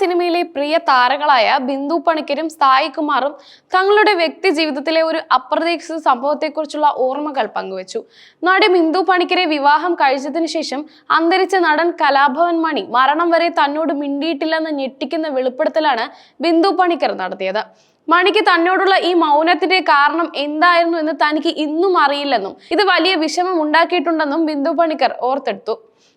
സിനിമയിലെ പ്രിയ താരങ്ങളായ ബിന്ദു പണിക്കരും സായി കുമാറും തങ്ങളുടെ വ്യക്തി ജീവിതത്തിലെ ഒരു അപ്രതീക്ഷിത സംഭവത്തെക്കുറിച്ചുള്ള ഓർമ്മകൾ പങ്കുവച്ചു. നടി ബിന്ദു പണിക്കരെ വിവാഹം കഴിച്ചതിനു ശേഷം അന്തരിച്ച നടൻ കലാഭവൻ മണി മരണം വരെ തന്നോട് മിണ്ടിയിട്ടില്ലെന്ന് ഞെട്ടിക്കുന്ന വെളിപ്പെടുത്തലാണ് ബിന്ദു പണിക്കർ നടത്തിയത്. മണിക്ക് തന്നോടുള്ള ഈ മൗനത്തിന്റെ കാരണം എന്തായിരുന്നു എന്ന് തനിക്ക് ഇന്നും അറിയില്ലെന്നും ഇത് വലിയ വിഷമം ഉണ്ടാക്കിയിട്ടുണ്ടെന്നും ബിന്ദു പണിക്കർ ഓർത്തെടുത്തു.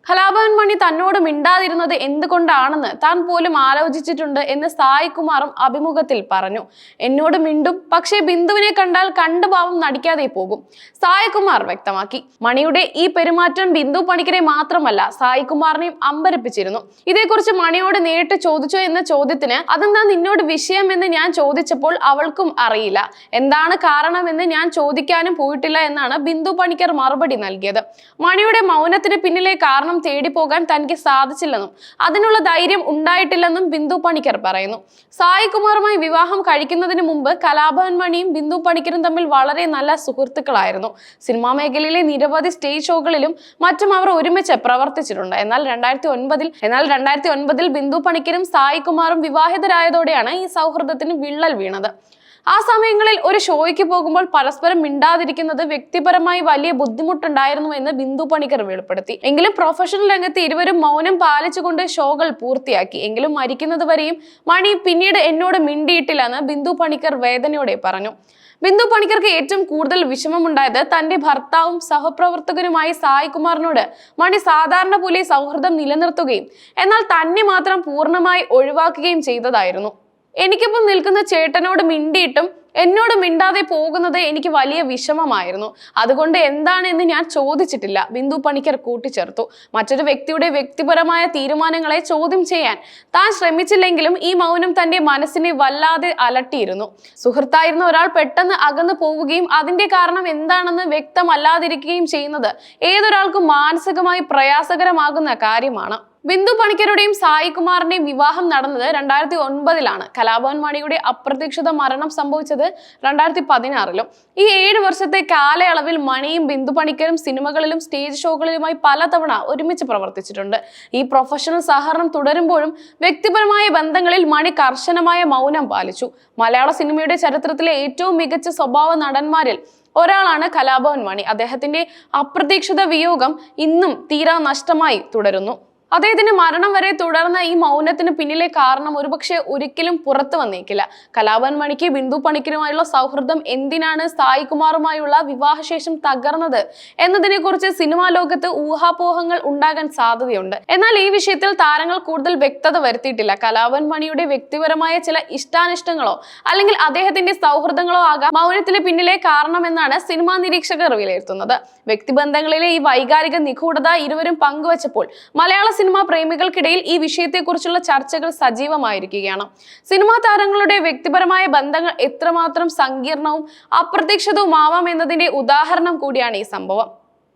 കലാഭവൻ മണി തന്നോട് മിണ്ടാതിരുന്നത് എന്തുകൊണ്ടാണെന്ന് താൻ പോലും ആലോചിച്ചിട്ടുണ്ട് എന്ന് സായി കുമാറും അഭിമുഖത്തിൽ പറഞ്ഞു. എന്നോട് മിണ്ടും പക്ഷേ ബിന്ദുവിനെ കണ്ടാൽ കണ്ടുഭാവം നടിക്കാതെ പോകും സായി കുമാർ വ്യക്തമാക്കി. മണിയുടെ ഈ പെരുമാറ്റം ബിന്ദു പണിക്കരെ മാത്രമല്ല സായി കുമാറിനെയും അമ്പരപ്പിച്ചിരുന്നു. ഇതേക്കുറിച്ച് മണിയോട് നേരിട്ട് ചോദിച്ചോ എന്ന ചോദ്യത്തിന് അതെന്താ നിന്നോട് വിഷയം? എന്ന് ഞാൻ ചോദിച്ചപ്പോൾ അവൾക്കും അറിയില്ല. എന്താണ് കാരണമെന്ന് ഞാൻ ചോദിക്കാനും പോയിട്ടില്ല എന്നാണ് ബിന്ദു പണിക്കർ മറുപടി നൽകിയത്. മണിയുടെ മൗനത്തിന് പിന്നിലെ കാരണം തേടി പോകാൻ തനിക്ക് സാധിച്ചില്ലെന്നും അതിനുള്ള ധൈര്യം ഉണ്ടായിട്ടില്ലെന്നും ബിന്ദു പണിക്കർ പറയുന്നു. സായി കുമാറുമായി വിവാഹം കഴിക്കുന്നതിന് മുമ്പ് കലാഭവൻ മണിയും ബിന്ദു പണിക്കരും തമ്മിൽ വളരെ നല്ല സുഹൃത്തുക്കളായിരുന്നു. സിനിമാ മേഖലയിലെ നിരവധി സ്റ്റേജ് ഷോകളിലും മറ്റും അവർ ഒരുമിച്ച് പ്രവർത്തിച്ചിട്ടുണ്ട്. എന്നാൽ രണ്ടായിരത്തി ഒൻപതിൽ എന്നാൽ രണ്ടായിരത്തി ഒൻപതിൽ ബിന്ദു പണിക്കരും സായി കുമാറും വിവാഹിതരായതോടെയാണ് ഈ സൗഹൃദത്തിന് വിള്ളൽ വീണത്. ആ സമയങ്ങളിൽ ഒരു ഷോയ്ക്ക് പോകുമ്പോൾ പരസ്പരം മിണ്ടാതിരിക്കുന്നത് വ്യക്തിപരമായി വലിയ ബുദ്ധിമുട്ടുണ്ടായിരുന്നു എന്ന് ബിന്ദു പണിക്കർ വെളിപ്പെടുത്തി. എങ്കിലും പ്രൊഫഷണൽ രംഗത്ത് ഇരുവരും മൗനം പാലിച്ചുകൊണ്ട് ഷോകൾ പൂർത്തിയാക്കി. എങ്കിലും മരിക്കുന്നത് വരെയും മണി പിന്നീട് എന്നോട് മിണ്ടിയിട്ടില്ലെന്ന് ബിന്ദു പണിക്കർ വേദനയോടെ പറഞ്ഞു. ബിന്ദു പണിക്കർക്ക് ഏറ്റവും കൂടുതൽ വിഷമമുണ്ടായത് തന്റെ ഭർത്താവും സഹപ്രവർത്തകനുമായ സായ് കുമാറിനോട് മണി സാധാരണ പോലെ സൗഹൃദം നിലനിർത്തുകയും എന്നാൽ തന്നെ മാത്രം പൂർണമായി ഒഴിവാക്കുകയും ചെയ്തതായിരുന്നു. എനിക്കിപ്പം നിൽക്കുന്ന ചേട്ടനോട് മിണ്ടിയിട്ടും എന്നോട് മിണ്ടാതെ പോകുന്നത് എനിക്ക് വലിയ വിഷമമായിരുന്നു. അതുകൊണ്ട് എന്താണെന്ന് ഞാൻ ചോദിച്ചിട്ടില്ല. ബിന്ദു പണിക്കർ കൂട്ടിച്ചേർത്തു. മറ്റൊരു വ്യക്തിയുടെ വ്യക്തിപരമായ തീരുമാനങ്ങളെ ചോദ്യം ചെയ്യാൻ താൻ ശ്രമിച്ചില്ലെങ്കിലും ഈ മൗനം തന്റെ മനസ്സിനെ വല്ലാതെ അലട്ടിയിരുന്നു. സുഹൃത്തായിരുന്ന ഒരാൾ പെട്ടെന്ന് അകന്നു പോവുകയും അതിന്റെ കാരണം എന്താണെന്ന് വ്യക്തമല്ലാതിരിക്കുകയും ചെയ്യുന്നത് ഏതൊരാൾക്കും മാനസികമായി പ്രയാസകരമാകുന്ന കാര്യമാണ്. ബിന്ദു പണിക്കരുടെയും സായി കുമാറിന്റെയും വിവാഹം നടന്നത് രണ്ടായിരത്തി ഒൻപതിലാണ് കലാഭവൻ മണിയുടെ അപ്രതീക്ഷിത മരണം സംഭവിച്ചത് രണ്ടായിരത്തി പതിനാറിലും ഈ ഏഴ് വർഷത്തെ കാലയളവിൽ മണിയും ബിന്ദു പണിക്കരും സിനിമകളിലും സ്റ്റേജ് ഷോകളിലുമായി പലതവണ ഒരുമിച്ച് പ്രവർത്തിച്ചിട്ടുണ്ട്. ഈ പ്രൊഫഷണൽ സഹകരണം തുടരുമ്പോഴും വ്യക്തിപരമായ ബന്ധങ്ങളിൽ മണി കർശനമായ മൗനം പാലിച്ചു. മലയാള സിനിമയുടെ ചരിത്രത്തിലെ ഏറ്റവും മികച്ച സ്വഭാവ നടന്മാരിൽ ഒരാളാണ് കലാഭവൻ മണി. അദ്ദേഹത്തിന്റെ അപ്രതീക്ഷിത വിയോഗം ഇന്നും തീരാ നഷ്ടമായി തുടരുന്നു. അദ്ദേഹത്തിന് മരണം വരെ തുടർന്ന ഈ മൗനത്തിന് പിന്നിലെ കാരണം ഒരുപക്ഷെ ഒരിക്കലും പുറത്തു വന്നേക്കില്ല. കലാഭൻ മണിക്ക് ബിന്ദു പണിക്കരുമായുള്ള സൗഹൃദം എന്തിനാണ് സായി കുമാറുമായുള്ള വിവാഹശേഷം തകർന്നത് എന്നതിനെ കുറിച്ച് സിനിമാ ലോകത്ത് ഊഹാപോഹങ്ങൾ ഉണ്ടാകാൻ സാധ്യതയുണ്ട്. എന്നാൽ ഈ വിഷയത്തിൽ താരങ്ങൾ കൂടുതൽ വ്യക്തത വരുത്തിയിട്ടില്ല. കലാഭൻ മണിയുടെ വ്യക്തിപരമായ ചില ഇഷ്ടാനിഷ്ടങ്ങളോ അല്ലെങ്കിൽ അദ്ദേഹത്തിന്റെ സൗഹൃദങ്ങളോ ആകാം മൗനത്തിന് പിന്നിലെ കാരണം എന്നാണ് സിനിമാ നിരീക്ഷകർ വിലയിരുത്തുന്നത്. വ്യക്തിബന്ധങ്ങളിലെ ഈ വൈകാരിക നിഗൂഢത ഇരുവരും പങ്കുവച്ചപ്പോൾ മലയാള സിനിമാ പ്രേമികൾക്കിടയിൽ ഈ വിഷയത്തെക്കുറിച്ചുള്ള ചർച്ചകൾ സജീവമായിരിക്കുകയാണ്. സിനിമാ താരങ്ങളുടെ വ്യക്തിപരമായ ബന്ധങ്ങൾ എത്രമാത്രം സങ്കീർണവും അപ്രതീക്ഷിതവുമാവാം എന്നതിന്റെ ഉദാഹരണം കൂടിയാണ് ഈ സംഭവം.